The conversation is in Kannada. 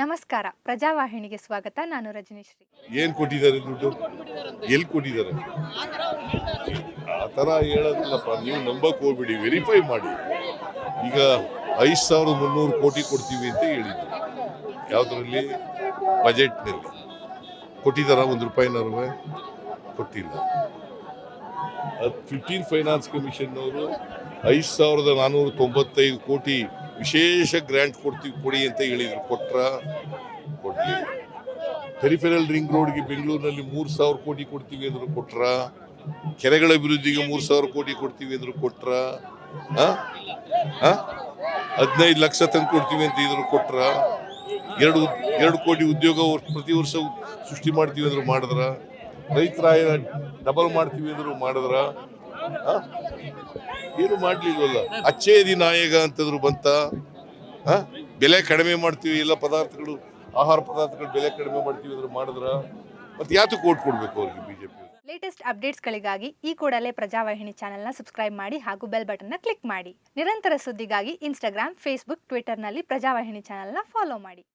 ನಮಸ್ಕಾರ. ಪ್ರಜಾವಾಹಿನಿಗೆ ಸ್ವಾಗತ. ನಾನು ರಜನೀಶ್ರೀ. ಏನ್ ಕೊಟ್ಟಿದ್ದಾರೆ ದುಡ್ಡು? ಎಲ್ಲಿ ಕೊಟ್ಟಿದ್ದಾರೆ? ಆ ಥರ ಹೇಳೋದಿಲ್ಲಪ್ಪ. ನೀವು ನಂಬಕ್ ಹೋಗ್ಬಿಡಿ. ವೆರಿಫೈ ಮಾಡಿ. ಈಗ ಐದು ಸಾವಿರದ ಮುನ್ನೂರು ಕೋಟಿ ಕೊಡ್ತೀವಿ ಅಂತ ಹೇಳಿದ್ರು. ಯಾವುದರಲ್ಲಿ? ಬಜೆಟ್ನಲ್ಲಿ ಕೊಟ್ಟಿದ್ದಾರ? ಒಂದು ರೂಪಾಯಿನೂ ಕೊಟ್ಟಿಲ್ಲ. ಫಿಫ್ಟೀನ್ ಫೈನಾನ್ಸ್ ಕಮಿಷನ್ನವರು ಐದು ಸಾವಿರದ ನಾನ್ನೂರ ತೊಂಬತ್ತೈದು ಕೋಟಿ ವಿಶೇಷ ಗ್ರ್ಯಾಂಟ್ ಕೊಡ್ತೀವಿ, ಕೊಡಿ ಅಂತ ಹೇಳಿದರು. ಕೊಟ್ರ? ಕೊಡಲಿ ಪೆರಿಫೆರಲ್ ರಿಂಗ್ ರೋಡ್ಗೆ ಬೆಂಗಳೂರಿನಲ್ಲಿ ಮೂರು ಸಾವಿರ ಕೋಟಿ ಕೊಡ್ತೀವಿ ಅಂದರು ಕೊಟ್ರ? ಕೆರೆಗಳ ಅಭಿವೃದ್ಧಿಗೆ ಮೂರು ಸಾವಿರ ಕೋಟಿ ಕೊಡ್ತೀವಿ ಅಂದರು ಕೊಟ್ರ? ಹದಿನೈದು ಲಕ್ಷ ತಂದು ಕೊಡ್ತೀವಿ ಅಂತ ಇದ್ರು ಕೊಟ್ರ? ಎರಡು ಎರಡು ಕೋಟಿ ಉದ್ಯೋಗ ಪ್ರತಿ ವರ್ಷ ಸೃಷ್ಟಿ ಮಾಡ್ತೀವಿ ಅಂದ್ರೆ ಮಾಡಿದ್ರ? ರೈತರ ಡಬಲ್ ಮಾಡ್ತೀವಿ ಅಂದ್ರು ಮಾಡಿದ್ರ? ಏನು ಮಾಡ್ಲಿಲ್ವಲ್ಲ ಅಚ್ಚೇದಿ ನಾಯಕ ಅಂತಂದ್ರು ಬಂತ? ಬೆಲೆ ಕಡಿಮೆ ಮಾಡ್ತೀವಿ, ಎಲ್ಲ ಪದಾರ್ಥಗಳು, ಆಹಾರ ಪದಾರ್ಥಗಳು ಬೆಲೆ ಕಡಿಮೆ ಮಾಡ್ತೀವಿ ಅಂದ್ರೆ ಮಾಡಿದ್ರ, ಮತ್ತೆ ಯಾತಕ್ಕೆ ಓಟ್ ಕೊಡ್ಬೇಕು ಅವ್ರಿಗೆ ಬಿಜೆಪಿ ಲೇಟೆಸ್ಟ್ ಅಪ್ಡೇಟ್ಸ್ಗಳಿಗಾಗಿ ಈ ಕೂಡಲೇ ಪ್ರಜಾವಾಹಿನಿ ಚಾನೆಲ್ನ ಸಬ್ಸ್ಕ್ರೈಬ್ ಮಾಡಿ ಹಾಗೂ ಬೆಲ್ ಬಟನ್ನ ಕ್ಲಿಕ್ ಮಾಡಿ ನಿರಂತರ ಸುದ್ದಿಗಾಗಿ ಇನ್ಸ್ಟಾಗ್ರಾಮ್ ಫೇಸ್ಬುಕ್ ಟ್ವಿಟರ್ನಲ್ಲಿ ಪ್ರಜಾವಾಹಿನಿ ಚಾನೆಲ್ನ ಫಾಲೋ ಮಾಡಿ